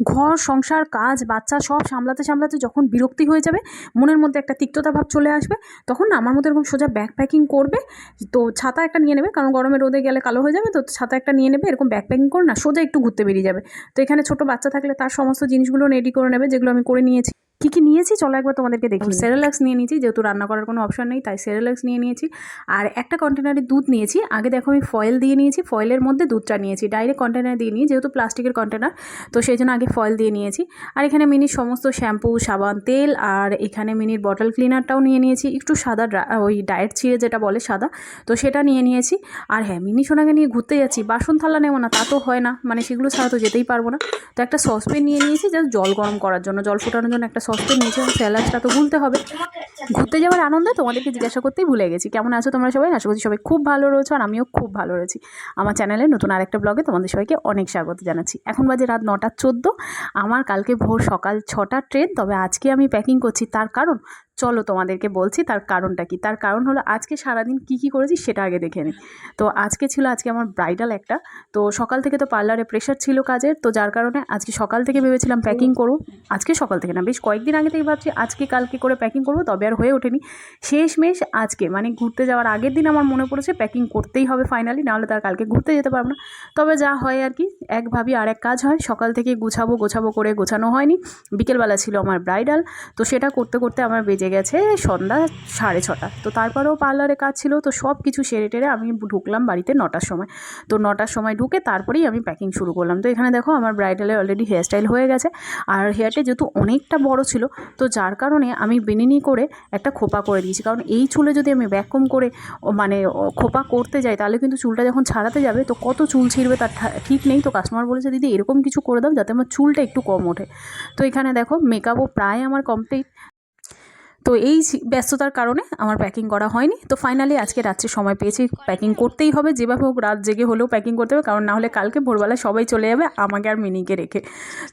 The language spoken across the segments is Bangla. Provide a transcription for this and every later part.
ঘর, সংসার, কাজ, বাচ্চা সব সামলাতে সামলাতে যখন বিরক্তি হয়ে যাবে, মনের মধ্যে একটা তিক্ততা ভাব চলে আসবে, তখন না আমার মতো এরকম সোজা ব্যাগ প্যাকিং করবে, তো ছাতা একটা নিয়ে নেবে, কারণ গরমে রোদে গেলে কালো হয়ে যাবে, তো ছাতা একটা নিয়ে নেবে, এরকম ব্যাগ প্যাকিং করে না সোজা একটু ঘুরতে বেরিয়ে যাবে। তো এখানে ছোট বাচ্চা থাকলে তার সমস্ত জিনিসগুলো রেডি করে নেবে, যেগুলো আমি করে নিয়েছি। কী কী নিয়েছি? চলো একবার তোমাদেরকে দেখি। সেরেলাক্স নিয়ে নিয়েছি যেহেতু রান্না করার কোনো অপশন নেই তাই সেরেলাক্স নিয়ে নিয়েছি। আর একটা কন্টেনারে দুধ নিয়েছি। আগে দেখো আমি ফয়েল দিয়ে নিয়েছি ফয়েলের মধ্যে দুধটা নিয়েছি। ডাইরেক্ট কন্টেনার দিয়ে নিই যেহেতু প্লাস্টিকের কন্টেনার তো সেই জন্য আগে ফয়েল দিয়ে নিয়েছি। আর এখানে মিনির সমস্ত শ্যাম্পু সাবান তেল আর এখানে মিনির বটল ক্লিনারটাও নিয়ে নিয়েছি। একটু সাদা ওই ডায়েট ছিঁড়ে যেটা বলে সাদা তো সেটা নিয়ে নিয়েছি। আর হ্যাঁ মিনি সোনাকে নিয়ে ঘুরতে যাচ্ছি। বাসন থালা নেব না তা তো হয় না। মানে সেগুলো ছাড়া তো যেতেই পারব না। তো একটা সসপেন নিয়ে নিয়েছি জাস্ট জল গরম করার জন্য জল ফোটানোর জন্য একটা সসপেন নিয়েছে স্যালাডটা তো ভুলতে হবে। ঘুরতে যাওয়ার আনন্দে তোমাদেরকে জিজ্ঞাসা করতেই ভুলে গেছি। কেমন আছো তোমরা সবাই? আশা করছি সবাই খুব ভালো রয়েছো আর আমিও খুব ভালো রয়েছি। আমার চ্যানেলে নতুন আরেকটা ব্লগে তোমাদের সবাইকে অনেক স্বাগত জানাচ্ছি। এখন বাজে রাত নটা চোদ্দ। আমার কালকে ভোর সকাল ছটা ট্রেন, তবে আজকে আমি প্যাকিং করছি। তার কারণ চলো তোমাদেরকে বলছি তার কারণটা কি? তার কারণ হলো আজকে সারাদিন কী কী করেছি সেটা আগে দেখে নিই তো আজকে ছিল আজকে আমার ব্রাইডাল একটা। তো সকাল থেকে তো পার্লারে প্রেশার ছিল কাজের। তো যার কারণে আজকে সকাল থেকে ভেবেছিলাম প্যাকিং করব। আজকে সকাল থেকে না বেশ কয়েকদিন আগে থেকে ভাবছি আজকে কালকে করে প্যাকিং করব তবে আর হয়ে ওঠেনি। শেষমেশ আজকে মানে ঘুরতে যাওয়ার আগের দিন আমার মনে পড়েছে প্যাকিং করতেই হবে ফাইনালি নাহলে তার কালকে ঘুরতে যেতে পারব না। তবে যা হয় আর কি এক ভাবি আর এক কাজ হয়। সকাল থেকে গুছাবো গোছাবো করে গোছানো হয়নি। বিকেলবেলা ছিল আমার ব্রাইডাল তো সেটা করতে করতে আমার বেজে গেছে সন্ধ্যা সাড়ে ছটা। তো তারপরেও পার্লারে কাজ ছিল, তো সব কিছু সেরে টেরে আমি ঢুকলাম বাড়িতে নটার সময়। তো নটার সময় ঢুকে তারপরেই আমি প্যাকিং শুরু করলাম। তো এখানে দেখো আমার ব্রাইডালে অলরেডি হেয়ারস্টাইল হয়ে গেছে। আর হেয়ারটা যেহেতু অনেকটা বড় ছিল, তো যার কারণে আমি বেনিনি করে একটা খোপা করে দিয়েছি। কারণ এই চুলে যদি আমি ব্যাককম করে মানে খোপা করতে যাই, তাহলে কিন্তু চুলটা যখন ছাড়াতে যাবে, তো কত চুল ছিঁড়বে তার ঠিক নেই। তো কাস্টমার বলেছে, দিদি, এরকম কিছু করে দাও যাতে আমার চুলটা একটু কম ওঠে। তো এখানে দেখো মেকআপও প্রায় আমার কমপ্লিট তো এই ব্যস্ততার কারণে আমার প্যাকিং করা হয়নি। তো ফাইনালি আজকে রাত্রে সময় পেয়েছি প্যাকিং করতেই হবে। যেভাবে হোক রাত জেগে হলেও প্যাকিং করতে হবে, কারণ না হলে কালকে ভোরবেলা সবাই চলে যাবে আমাকে আর মিনিকে রেখে।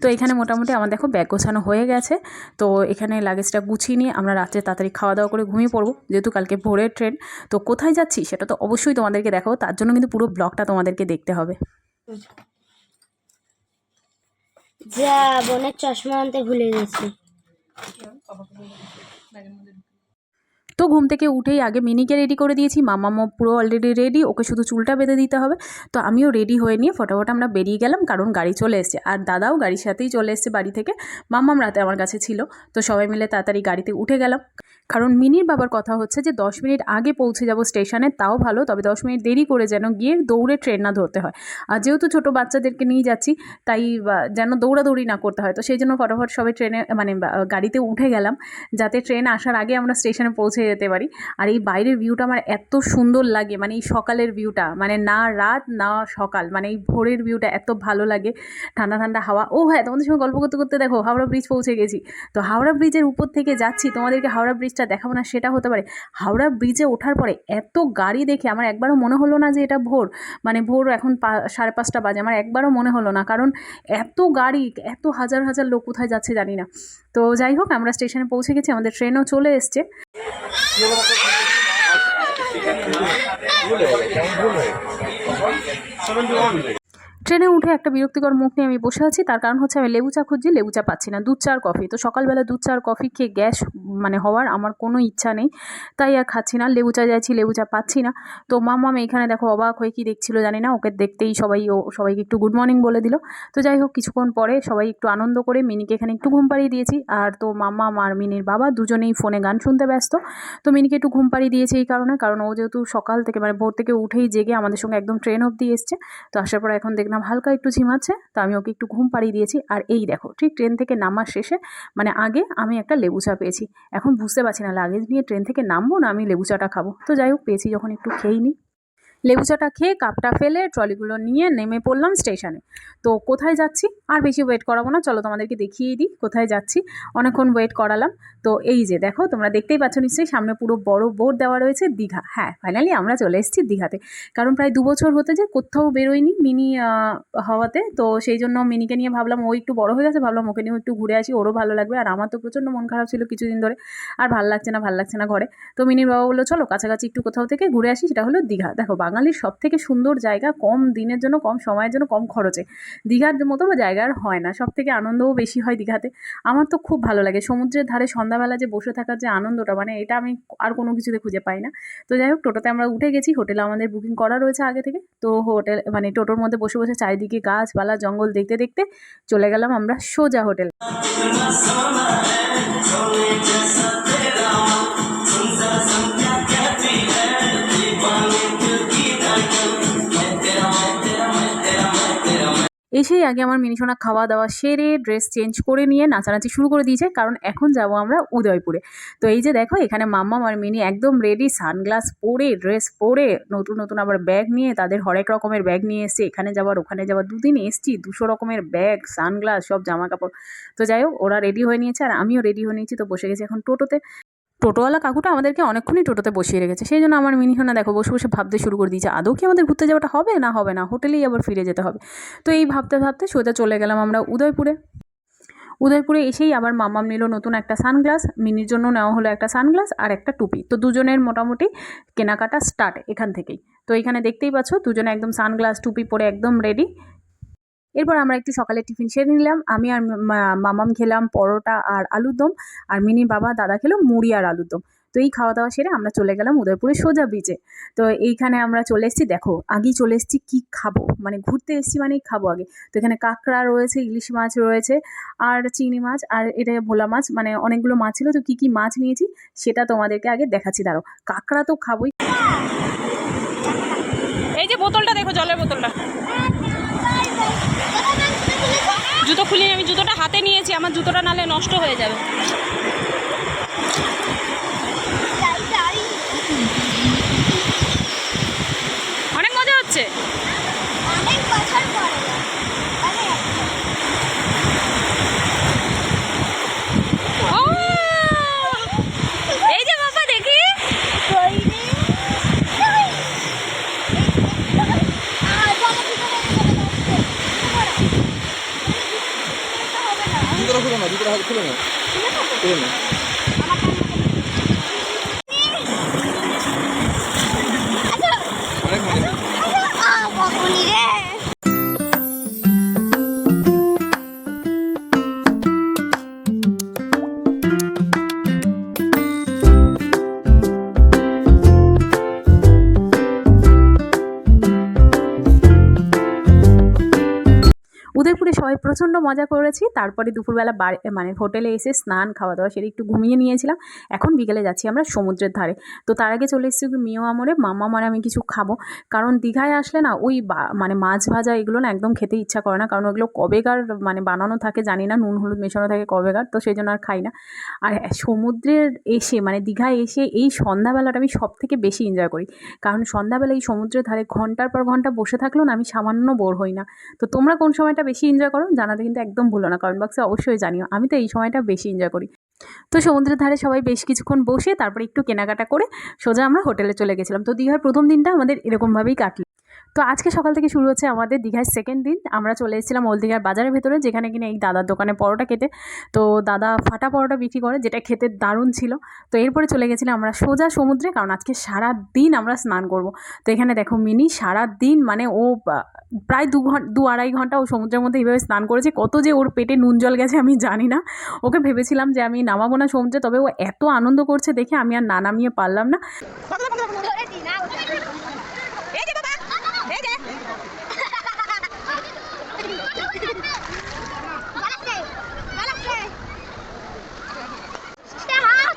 তো এখানে মোটামুটি আমার দেখো ব্যাগ গোছানো হয়ে গেছে। তো এখানে লাগেজটা গুছিয়ে নিয়ে আমরা রাত্রে তাড়াতাড়ি খাওয়া দাওয়া করে ঘুমিয়ে পড়ব, যেহেতু কালকে ভোরের ট্রেন তো কোথায় যাচ্ছি সেটা তো অবশ্যই তোমাদেরকে দেখাবো, তার জন্য কিন্তু পুরো ব্লগটা তোমাদেরকে দেখতে হবে। যা, বোনের চশমা আনতে ভুলে গেছি। তো ঘুম থেকে উঠেই আগে মিনিকে রেডি করে দিয়েছি। মামামো পুরো অলরেডি রেডি ওকে শুধু চুলটা বেঁধে দিতে হবে। তো আমিও রেডি হয়ে নিয়ে ফটোফট আমরা বেরিয়ে গেলাম, কারণ গাড়ি চলে এসছে। আর দাদাও গাড়ির সাথেই চলে এসছে বাড়ি থেকে। মামাম রাতে আমার কাছে ছিল। তো সবাই মিলে তাড়াতাড়ি গাড়িতে উঠে গেলাম। কারণ মিনির বাবার কথা হচ্ছে যে দশ মিনিট আগে পৌঁছে যাব স্টেশনে, তাও ভালো, তবে দশ মিনিট দেরি করে যেন গিয়ে দৌড়ে ট্রেন না ধরতে হয়। আর যেহেতু ছোটো বাচ্চাদেরকে নিয়ে যাচ্ছি, তাই যেন দৌড়াদৌড়ি না করতে হয়। তো সেই জন্য ফটাফট সবাই ট্রেনে মানে গাড়িতে উঠে গেলাম, যাতে ট্রেন আসার আগে আমরা স্টেশনে পৌঁছে যেতে পারি। আর এই বাইরের ভিউটা আমার এত সুন্দর লাগে মানে এই সকালের ভিউটা মানে না রাত, না সকাল মানে এই ভোরের ভিউটা এত ভালো লাগে, ঠান্ডা ঠান্ডা হাওয়া। ও হ্যাঁ তোমাদের সঙ্গে গল্প করতে করতে দেখো, হাওড়া ব্রিজ পৌঁছে গেছি। তো হাওড়া ব্রিজের উপর থেকে যাচ্ছি, তোমাদেরকে হাওড়া ব্রিজটা দেখাবো না, সেটা হতে পারে। হাওড়া ব্রিজে ওঠার পরে এত গাড়ি দেখে আমার একবারও মনে হলো না যে এটা ভোর। মানে ভোর এখন সাড়ে পাঁচটা বাজে, আমার একবারও মনে হলো না। কারণ এত গাড়ি, এত হাজার হাজার লোক কোথায় যাচ্ছে জানি না। তো যাই হোক, আমরা স্টেশনে পৌঁছে গেছি, আমাদের ট্রেনও চলে এসছে। ট্রেনে উঠে একটা বিরক্তিকর মুখ নিয়ে আমি বসে আছি। তার কারণ হচ্ছে আমি লেবু চা খুঁজছি, লেবু চা পাচ্ছি না, দুধ চা আর কফি। তো সকালবেলা দুধ চা আর কফি খেয়ে গ্যাস মানে হওয়ার আমার কোনো ইচ্ছা নেই। তাই আর খাচ্ছি না, লেবু চা যাচ্ছি লেবু চা পাচ্ছি না। তো মামা আমি এখানে দেখো অবাক হয়ে কি দেখছিল জানি না, ওকে দেখতেই সবাই ও, সবাইকে একটু গুড মর্নিং বলে দিল। তো যাই হোক, কিছুক্ষণ পরে সবাই একটু আনন্দ করে মিনিকে এখানে একটু ঘুম পাড়িয়ে দিয়েছি। আর তো মামা আর মিনির বাবা দুজনেই ফোনে গান শুনতে ব্যস্ত। তো মিনিকে একটু ঘুম পাড়িয়ে দিয়েছে এই কারণে, কারণ ও যেহেতু সকাল থেকে মানে ভোর থেকে উঠেই জেগে আমাদের সঙ্গে একদম ট্রেন অবধি এসছে। তো আসার পর এখন দেখলাম হালকা একটু ঝিমাচ্ছে তো আমি ওকে একটু ঘুম পাড়িয়ে দিয়েছি। আর এই দেখো, ঠিক ট্রেন থেকে নামার শেষে মানে আগে আমি একটা লেবু চা পেয়েছি। এখন বুঝতে পারছি না, লাগেজ নিয়ে ট্রেন থেকে নামবো না আমি লেবু চাটা খাব। তো যাই হোক, পেয়েছি যখন একটু খেয়ে নিই লেবু চাটা খেয়ে কাপটা ফেলে ট্রলিগুলো নিয়ে নেমে পড়লাম স্টেশনে। তো কোথায় যাচ্ছি? আর বেশি ওয়েট করাবো না, চলো তোমাদেরকে দেখিয়ে দিই কোথায় যাচ্ছি। অনেকক্ষণ ওয়েট করালাম। তো এই যে দেখো, তোমরা দেখতেই পাচ্ছ নিশ্চয়ই, সামনে পুরো বড় বোর্ড দেওয়া রয়েছে দীঘা। হ্যাঁ ফাইনালি আমরা চলে এসেছি দীঘাতে। কারণ প্রায় দু বছর হতে যে কোথাও বেরোয়নি মিনি হওয়াতে। তো সেই জন্য মিনিকে নিয়ে ভাবলাম, ও একটু বড় হয়ে গেছে, ভাবলাম ওকে নিয়ে একটু ঘুরে আসি, ওরও ভালো লাগবে। আর আমার তো প্রচণ্ড মন খারাপ ছিল কিছুদিন ধরে। আর ভালো লাগছে না, ভালো লাগছে না ঘরে। তো মিনির বাবা বলল, চলো কাছাকাছি একটু কোথাও থেকে ঘুরে আসি, সেটা হলো দীঘা। দেখো বাঙালি বাঙালির সব থেকে সুন্দর জায়গা কম দিনের জন্য, কম সময়ের জন্য, কম খরচে। দীঘার মতো জায়গার হয় না সব থেকে আনন্দও বেশি হয় দীঘাতে। আমার তো খুব ভালো লাগে। সমুদ্রের ধারে সন্ধ্যাবেলা যে বসে থাকার যে আনন্দটা মানে এটা আমি আর কোনো কিছুতে খুঁজে পাই না। তো যাই হোক, টোটোতে আমরা উঠে গেছি, হোটেলে আমাদের বুকিং করা রয়েছে আগে থেকে। তো হোটেল মানে টোটোর মধ্যে বসে বসে চারিদিকে গাছপালা, জঙ্গল দেখতে দেখতে চলে গেলাম আমরা সোজা হোটেল। এসেই আগে আমার মিনিসোনা খাওয়া দাওয়া সেরে ড্রেস চেঞ্জ করে নিয়ে নাচানাচি শুরু করে দিয়েছে, কারণ এখন যাব আমরা উদয়পুরে। তো এই যে দেখো, এখানে মাম্মা আর মিনি একদম রেডি সানগ্লাস পরে ড্রেস পরে, নতুন নতুন আবার ব্যাগ নিয়ে তাদের হরেক রকমের ব্যাগ নিয়ে এসছে, এখানে যাওয়ার ওখানে যাওয়ার দুদিন এসছি, দুশো রকমের ব্যাগ সানগ্লাস সব জামা কাপড় তো যাই হোক, ওরা রেডি হয়ে নিয়েছে আর আমিও রেডি হয়ে নিয়েছি, তো বসে গেছি এখন টোটোতে। টোটোওয়ালা কাকুটা আমাদেরকে অনেকক্ষণই টোটোতে বসিয়ে রেখেছে। সেই জন্য আমার মিনিহোনা দেখো বসে বসে ভাবতে শুরু করে দিয়েছে, আদৌ কি আমাদের ঘুরতে যাওয়াটা হবে না হবে না? হোটেলেই আবার ফিরে যেতে হবে। তো এই ভাবতে ভাবতে সোজা চলে গেলাম আমরা উদয়পুরে। উদয়পুরে এসেই আবার মাম্মাম নিল নতুন একটা সানগ্লাস, মিনির জন্য নেওয়া হলো একটা সানগ্লাস আর একটা টুপি। তো দুজনের মোটামুটি কেনাকাটা স্টার্ট এখান থেকেই। তো এখানে দেখতেই পাচ্ছ, দুজনে একদম সানগ্লাস, টুপি পরে একদম রেডি এরপর আমরা একটু সকালে টিফিন সেরে নিলাম। আমি আর মামাম খেলাম পরোটা আর আলুর দম আর মিনি বাবা, দাদা খেলো মুড়ি আর আলুর দম। তো এই খাওয়া দাওয়া সেরে আমরা চলে গেলাম উদয়পুরে সোজা বিচে তো এইখানে আমরা চলে এসেছি, দেখো, আগেই চলে এসেছি কী খাব? মানে ঘুরতে এসেছি মানেই খাব আগে। তো এখানে কাঁকড়া রয়েছে, ইলিশ মাছ রয়েছে আর চিংড়ি মাছ আর এটা ভোলা মাছ মানে অনেকগুলো মাছ ছিল। তো কী কী মাছ নিয়েছি সেটা তোমাদেরকে আগে দেখাচ্ছি। দাঁড়ো কাঁকড়া তো খাবোই। এই যে বোতলটা দেখো, জলের বোতলটা। জুতো খুলিনি আমি জুতোটা হাতে নিয়েছি আমার জুতোটা নালে নষ্ট হয়ে যাবে। উদয়পুরে সবাই প্রচণ্ড মজা করেছি। তারপরে দুপুরবেলা বাড়ি মানে হোটেলে এসে স্নান খাওয়া দাওয়া সেরে একটু ঘুমিয়ে নিয়েছিলাম। এখন বিকেলে যাচ্ছি আমরা সমুদ্রের ধারে। তো তার আগে চলে এসেছি মিও আমরে মাম্মা মারে আমি কিছু খাব। কারণ দীঘায় আসলে না, ওই মানে মাছ ভাজা এগুলো না একদম খেতে ইচ্ছা করে না। কারণ ওগুলো কবেকার মানে বানানো থাকে জানি না, নুন, হলুদ মেশানো থাকে কবেকার, তো সেই জন্য আর খাই না। আর সমুদ্রের এসে মানে দীঘায় এসে এই সন্ধ্যাবেলাটা আমি সব থেকে বেশি এনজয় করি। কারণ সন্ধ্যাবেলা এই সমুদ্রের ধারে ঘণ্টার পর ঘণ্টা বসে থাকলেও না আমি সামান্য বোর হই না। তো তোমরা কোন সময়টা বেশি এনজয় করো, জানাতে কিন্তু একদম ভুলো না। কমেন্ট বক্সে অবশ্যই জানিও। আমি তো এই সময়টা বেশি এনজয় করি। তো সমুদ্রের ধারে সবাই বেশ কিছুক্ষণ বসে, তারপরে একটু কেনাকাটা করে সোজা আমরা হোটেলে চলে গেছিলাম। তো দীঘার প্রথম দিনটা আমাদের এরকমভাবেই কাটলো। তো আজকে সকাল থেকে শুরু হচ্ছে আমাদের দীঘার সেকেন্ড দিন। আমরা চলে এসেছিলাম ওল দীঘার বাজারের ভেতরে, যেখানে কিনা এই দাদার দোকানে পরোটা খেতে তো দাদা ফাটা পরোটা বিক্রি করে, যেটা খেতে দারুণ ছিল। তো এরপরে চলে গেছিলাম আমরা সোজা সমুদ্রে, কারণ আজকে সারা দিন আমরা স্নান করব। তো এখানে দেখো মিনি সারা দিন মানে ও প্রায় দু ঘণ্টা দু আড়াই ঘণ্টা ও সমুদ্রের মধ্যে এইভাবে স্নান করেছে। কত যে ওর পেটে নুন জল গেছে আমি জানি না। ওকে ভেবেছিলাম যে আমি নামাবো না সমুদ্রে, তবে ও এত আনন্দ করছে দেখে আমি আর না নামিয়ে পারলাম না এই যে বাবা এই যে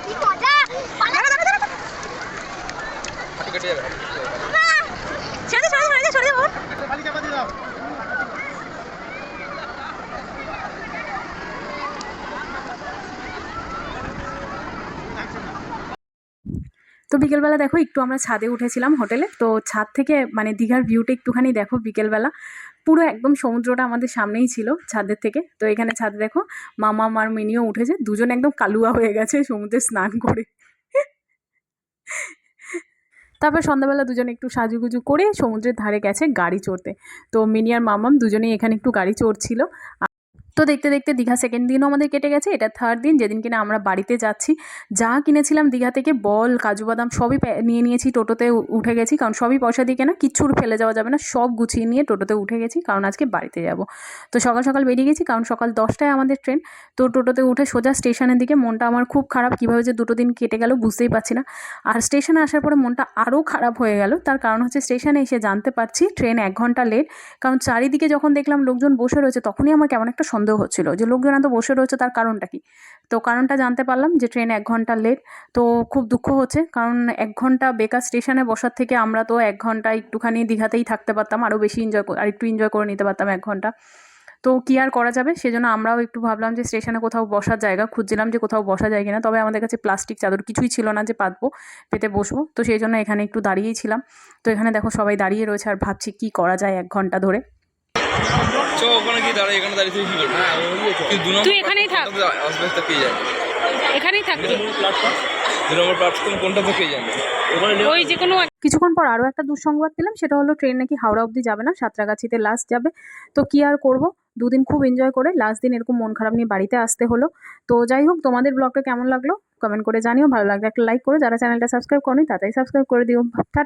কি মজা হাঁটু কেটে যাবে ছেড়ে দে, সরে দে, সরে দে, সরে দে, বোন। তো বিকেলবেলা দেখো, একটু আমরা ছাদে উঠেছিলাম হোটেলে, তো ছাদ থেকে মানে দীঘার ভিউটা একটুখানি দেখো বিকেলবেলা। পুরো একদম সমুদ্রটা আমাদের সামনেই ছিল ছাদের থেকে। তো এখানে ছাদে দেখো, মামা আর মিনিও উঠেছে, দুজন একদম কালুয়া হয়ে গেছে সমুদ্রে স্নান করে। তারপর সন্ধ্যাবেলা দুজনে একটু সাজুগুজু করে সমুদ্রের ধারে গেছে গাড়ি চড়তে। তো মিনি আর মামাম দুজনেই এখানে একটু গাড়ি চড়ছিল। তো দেখতে দেখতে দীঘা সেকেন্ড দিনও আমাদের কেটে গেছে, এটা থার্ড দিন, যেদিন কিনা আমরা বাড়িতে যাচ্ছি। যা কিনেছিলাম দীঘা থেকে, বল, কাজু বাদাম সবই নিয়ে নিয়েছি, টোটোতে উঠে গেছি, কারণ সবই পয়সা দিয়ে কেনা কিচ্ছু ফেলে যাওয়া যাবে না, সব গুছিয়ে নিয়ে টোটোতে উঠে গেছি, কারণ আজকে বাড়িতে যাব। তো সকাল সকাল বেরিয়ে গেছি, কারণ সকাল দশটায় আমাদের ট্রেন, তো টোটোতে উঠে সোজা স্টেশনের দিকে মনটা আমার খুব খারাপ, কীভাবে যে দুটো দিন কেটে গেল বুঝতেই পারছি না। আর স্টেশনে আসার পরে মনটা আরও খারাপ হয়ে গেল, তার কারণ হচ্ছে স্টেশনে এসে জানতে পারছি, ট্রেন এক ঘণ্টা লেট কারণ চারিদিকে যখন দেখলাম লোকজন বসে রয়েছে, তখনই আমার কেমন একটা সন্দেহ হচ্ছিল। যে লোকজন এত বসে রয়েছে তার কারণটা কি? তো কারণটা জানতে পারলাম যে ট্রেন এক ঘণ্টা লেট তো খুব দুঃখ হচ্ছে। কারণ এক ঘণ্টা বেকার স্টেশনে বসার থেকে আমরা তো এক ঘণ্টা একটুখানি দীঘাতেই থাকতে পারতাম, আরও বেশি এনজয় আর একটু এনজয় করে নিতে পারতাম এক ঘণ্টা। তো কী আর করা যাবে? সেজন্য আমরাও একটু ভাবলাম যে স্টেশনে কোথাও বসার জায়গা খুঁজছিলাম যে কোথাও বসা যায় কিনা। তবে আমাদের কাছে প্লাস্টিক চাদর কিছুই ছিল না যে পাতবো, পেতে বসবো। তো সেই জন্য এখানে একটু দাঁড়িয়েই ছিলাম। তো এখানে দেখো সবাই দাঁড়িয়ে রয়েছে আর ভাবছি কী করা যায় এক ঘণ্টা ধরে। চ ওখানে কি দাঁড়ায় এখানে দাঁড়িয়ে থেকে কি করবি? হ্যাঁ দু নম্বর তুই এখানেই থাক। প্ল্যাটফর্মটা আস্তে আস্তে পেয়ে যাবে এখানেই থাকবি দু নম্বর প্ল্যাটফর্ম কোনটা থেকে যাবে ওই যে কোনো কিছুক্ষণ পর আরও একটা দুঃসংবাদ পেলাম সেটা হলো ট্রেন নাকি হাওড়া অবধি যাবে না সাঁতরাগাছিতে লাস্ট যাবে। তো কী আর করব? দুদিন খুব এনজয় করে লাস্ট দিন এরকম মন খারাপ নিয়ে বাড়িতে আসতে হলো। তো যাই হোক তোমাদের ব্লগটা কেমন লাগল? কমেন্ট করে জানিও ভালো লাগলে একটা লাইক করো। যারা চ্যানেলটা সাবস্ক্রাইব করনি তাড়াতাড়ি সাবস্ক্রাইব করে দিও। টাটা।